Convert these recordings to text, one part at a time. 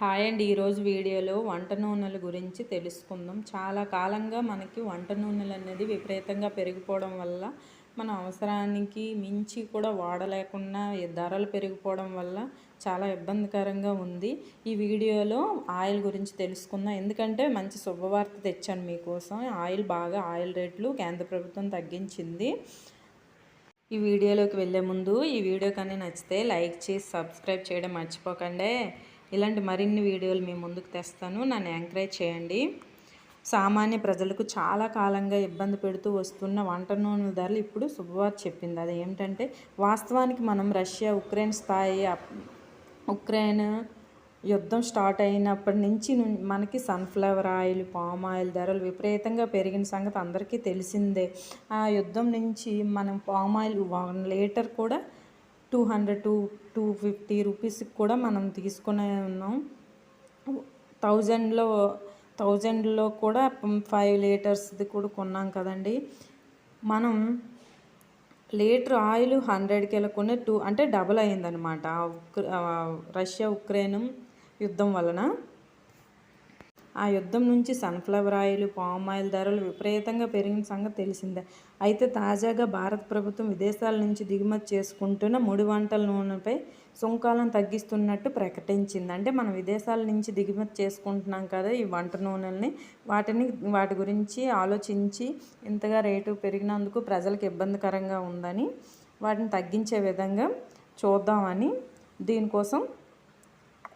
Hi అండి. ఈరోజు వీడియోలో వంట నూనెల గురించి తెలుసుకుందాం. చాలా కాలంగా మనకి వంట నూనెలు అనేది విపరీతంగా పెరిగిపోవడం వల్ల మన అవసరానికి మించి కూడా వాడలేకుండా ధరలు పెరిగిపోవడం వల్ల చాలా ఇబ్బందికరంగా ఉంది. ఈ వీడియోలో ఆయిల్ గురించి తెలుసుకుందాం. ఎందుకంటే మంచి శుభవార్త తెచ్చాను మీకోసం. ఆయిల్ బాగా ఆయిల్ రేట్లు కేంద్ర ప్రభుత్వం తగ్గించింది. ఈ వీడియోలోకి వెళ్ళే ముందు ఈ వీడియో కానీ నచ్చితే లైక్ చేసి సబ్స్క్రైబ్ చేయడం మర్చిపోకండి. ఇలాంటి మరిన్ని వీడియోలు మీ ముందుకు తెస్తాను. నన్ను ఎంకరేజ్ చేయండి. సామాన్య ప్రజలకు చాలా కాలంగా ఇబ్బంది పెడుతూ వస్తున్న వంట నూనెల ధరలు ఇప్పుడు శుభవార్త చెప్పింది. అది ఏమిటంటే వాస్తవానికి మనం రష్యా ఉక్రెయిన్ స్థాయి ఉక్రెయిన్ యుద్ధం స్టార్ట్ అయినప్పటి నుంచి మనకి సన్ఫ్లవర్ ఆయిల్ పామ్ ఆయిల్ ధరలు విపరీతంగా పెరిగిన సంగతి అందరికీ తెలిసిందే. ఆ యుద్ధం నుంచి మనం పామ్ ఆయిల్ వన్ లీటర్ కూడా two hundred to two fifty రూపీస్కి కూడా మనం తీసుకునే ఉన్నాం. థౌజండ్లో థౌజండ్లో కూడా ఫైవ్ లీటర్స్ది కూడా కొన్నాం కదండి. మనం లీటర్ ఆయిల్ హండ్రెడ్కి వెళ్ళకుండా టూ అంటే డబుల్ అయిందనమాట. ఆ ఉక్ర- రష్యా ఉక్రెయిన్ యుద్ధం వలన. ఆ యుద్ధం నుంచి సన్ఫ్లవర్ ఆయిల్ పామ్ ఆయిల్ ధరలు విపరీతంగా పెరిగిన సంగతి తెలిసిందే. అయితే తాజాగా భారత ప్రభుత్వం విదేశాల నుంచి దిగుమతి చేసుకుంటున్న ముడి వంటల నూనెపై సుంకాలను తగ్గిస్తున్నట్టు ప్రకటించింది. అంటే మనం విదేశాల నుంచి దిగుమతి చేసుకుంటున్నాం కదా ఈ వంట నూనెల్ని వాటిని వాటి గురించి ఆలోచించి ఇంతగా రేటు పెరిగినందుకు ప్రజలకు ఇబ్బందికరంగా ఉందని వాటిని తగ్గించే విధంగా చూద్దామని దీనికోసం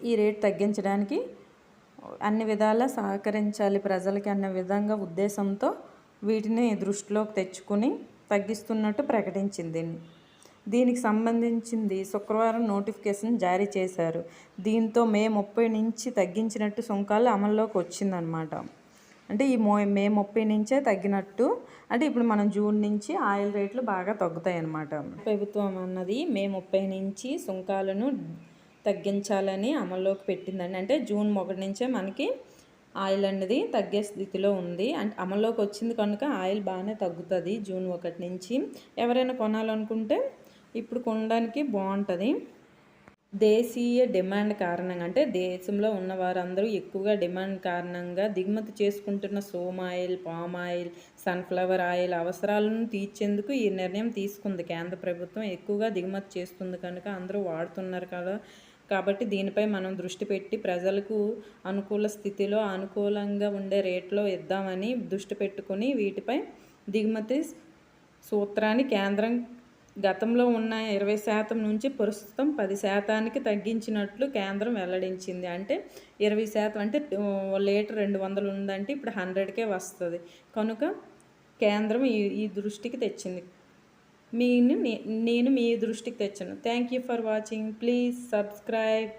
ఈ రేటు తగ్గించడానికి అన్ని విధాలా సహకరించాలి ప్రజలకి అన్న విధంగా ఉద్దేశంతో వీటిని దృష్టిలోకి తెచ్చుకుని తగ్గిస్తున్నట్టు ప్రకటించింది. దీనికి సంబంధించింది శుక్రవారం నోటిఫికేషన్ జారీ చేశారు. దీంతో మే ముప్పై నుంచి తగ్గించినట్టు సుంకాలు అమల్లోకి వచ్చిందనమాట అంటే ఈ మో మే ముప్పై నుంచే తగ్గినట్టు అంటే ఇప్పుడు మనం జూన్ నుంచి ఆయిల్ రేట్లు బాగా తగ్గుతాయి అన్నమాట ప్రభుత్వం అన్నది మే ముప్పై నుంచి సుంకాలను తగ్గించాలని అమల్లోకి పెట్టిందండి. అంటే జూన్ ఒకటి నుంచే మనకి ఆయిల్ అనేది తగ్గే స్థితిలో ఉంది. అంటే అమల్లోకి వచ్చింది కనుక ఆయిల్ బాగానే తగ్గుతుంది జూన్ ఒకటి నుంచి. ఎవరైనా కొనాలనుకుంటే ఇప్పుడు కొనడానికి బాగుంటుంది. దేశీయ డిమాండ్ కారణంగా అంటే దేశంలో ఉన్న వారందరూ ఎక్కువగా డిమాండ్ కారణంగా దిగుమతి చేసుకుంటున్న soan oil palm oil sunflower oil అవసరాలను తీర్చేందుకు ఈ నిర్ణయం తీసుకుంది. కేంద్ర ప్రభుత్వం ఎక్కువగా దిగుమతి చేస్తుంది కనుక అందరూ వాడుతున్నారు కదా. కాబట్టి దీనిపై మనం దృష్టి పెట్టి ప్రజలకు అనుకూల స్థితిలో అనుకూలంగా ఉండే రేట్లో ఇద్దామని దృష్టి పెట్టుకుని వీటిపై దిగుమతి సూత్రాన్ని కేంద్రం గతంలో ఉన్న ఇరవై శాతం నుంచి ప్రస్తుతం పది శాతానికి తగ్గించినట్లు కేంద్రం వెల్లడించింది. అంటే ఇరవై శాతం అంటే లీటర్ రెండు వందలు ఉందంటే ఇప్పుడు హండ్రెడ్కే వస్తుంది. కనుక కేంద్రం ఈ ఈ దృష్టికి తెచ్చింది. మీను నేను మీ దృష్టికి తెచ్చాను. Thank you for watching please subscribe